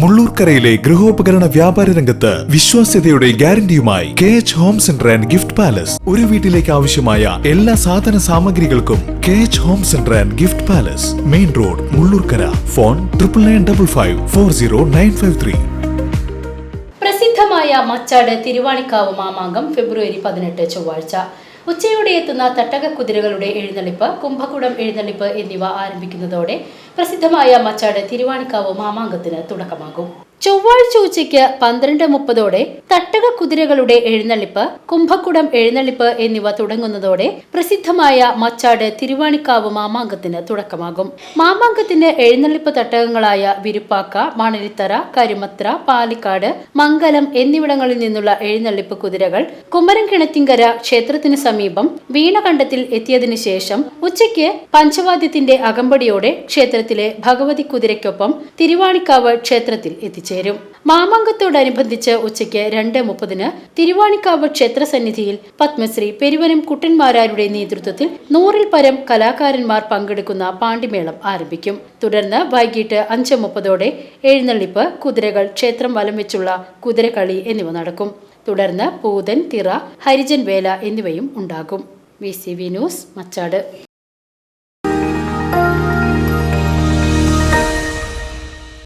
മുള്ളൂർക്കരയിലെ ഗൃഹോപകരണ വ്യാപാര രംഗത്ത് വിശ്വാസ്യതയുടെ ഗ്യാരണ്ടിയുമായി K H home centre and gift palace ഒരു വീട്ടിലേക്ക് ആവശ്യമായ എല്ലാ സാധന സാമഗ്രികൾക്കും K H home centre and gift palace main road Mullurkara. Phone triple nine double five four zero nine five three പ്രസിദ്ധമായ മച്ചാട് തിരുവാണിക്കാവ് മാമാങ്കം ഫെബ്രുവരി പതിനെട്ട് ചൊവ്വാഴ്ച. ഉച്ചയോടെ എത്തുന്ന തട്ടക കുതിരകളുടെ എഴുന്നള്ളിപ്പ് കുംഭകുടം എഴുന്നള്ളിപ്പ് എന്നിവ ആരംഭിക്കുന്നതോടെ പ്രസിദ്ധമായ മച്ചാട് തിരുവാണിക്കാവ് മാമാങ്കത്തിന് തുടക്കമാകും. ചൊവ്വാഴ്ച ഉച്ചയ്ക്ക് പന്ത്രണ്ട് മുപ്പതോടെ തട്ടക കുതിരകളുടെ എഴുന്നള്ളിപ്പ് കുംഭക്കുടം എഴുന്നള്ളിപ്പ് എന്നിവ തുടങ്ങുന്നതോടെ പ്രസിദ്ധമായ മച്ചാട് തിരുവാണിക്കാവ് മാമാങ്കത്തിന് തുടക്കമാകും. മാമാങ്കത്തിന് എഴുന്നള്ളിപ്പ് തട്ടകങ്ങളായ വിരുപ്പാക്ക മണലിത്തറ കരിമത്ര പാലിക്കാട് മംഗലം എന്നിവിടങ്ങളിൽ നിന്നുള്ള എഴുന്നള്ളിപ്പ് കുതിരകൾ കുമരൻ കിണറ്റിങ്കര ക്ഷേത്രത്തിന് സമീപം വീണകണ്ഠത്തിൽ എത്തിയതിനു ശേഷം ഉച്ചയ്ക്ക് പഞ്ചവാദ്യത്തിന്റെ അകമ്പടിയോടെ ക്ഷേത്രത്തിലെ ഭഗവതി കുതിരയ്ക്കൊപ്പം തിരുവാണിക്കാവ് ക്ഷേത്രത്തിൽ എത്തിച്ചേരും. മാമാങ്കത്തോടനുബന്ധിച്ച് ഉച്ചയ്ക്ക് രണ്ട് മുപ്പതിന് തിരുവാണിക്കാവ് ക്ഷേത്ര സന്നിധിയിൽ പത്മശ്രീ പെരുവനം കുട്ടന്മാരാരുടെ നേതൃത്വത്തിൽ നൂറിൽ പരം കലാകാരന്മാർ പങ്കെടുക്കുന്ന പാണ്ടിമേളം ആരംഭിക്കും. തുടർന്ന് വൈകിട്ട് അഞ്ച് മുപ്പതോടെ എഴുന്നള്ളിപ്പ് കുതിരകൾ ക്ഷേത്രം വലം വെച്ചുള്ള കുതിരകളി എന്നിവ നടക്കും. തുടർന്ന് പൂതൻ തിറ ഹരിജൻ വേല എന്നിവയും ഉണ്ടാകും. V C V news Machad.